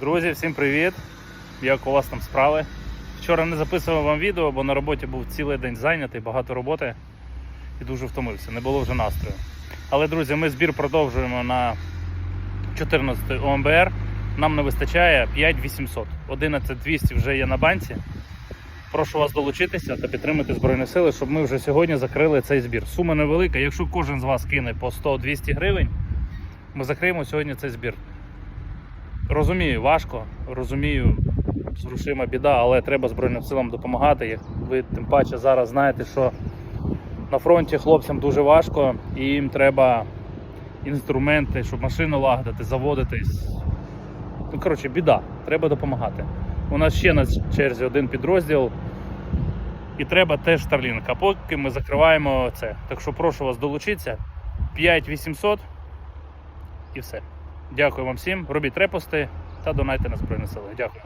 Друзі, всім привіт! Як у вас там справи? Вчора не записував вам відео, бо на роботі був цілий день зайнятий, багато роботи і дуже втомився, не було вже настрою. Але, друзі, ми збір продовжуємо на 14 ОМБР. Нам не вистачає 5800. 11200 вже є на банці. Прошу вас долучитися та підтримати Збройні Сили, щоб ми вже сьогодні закрили цей збір. Сума невелика. Якщо кожен з вас кине по 100-200 гривень, ми закриємо сьогодні цей збір. Розумію, важко, розумію, з грошима біда, але треба Збройним силам допомагати. Ви тим паче зараз знаєте, що на фронті хлопцям дуже важко, і їм треба інструменти, щоб машину лагодити, заводитись. Ну, коротше, біда, треба допомагати. У нас ще на черзі один підрозділ, і треба теж Starlink. А поки ми закриваємо це. Так що прошу вас долучитися. 5800 і все. Дякую вам всім. Робіть репости та донайте на Збройні Сили. Дякую.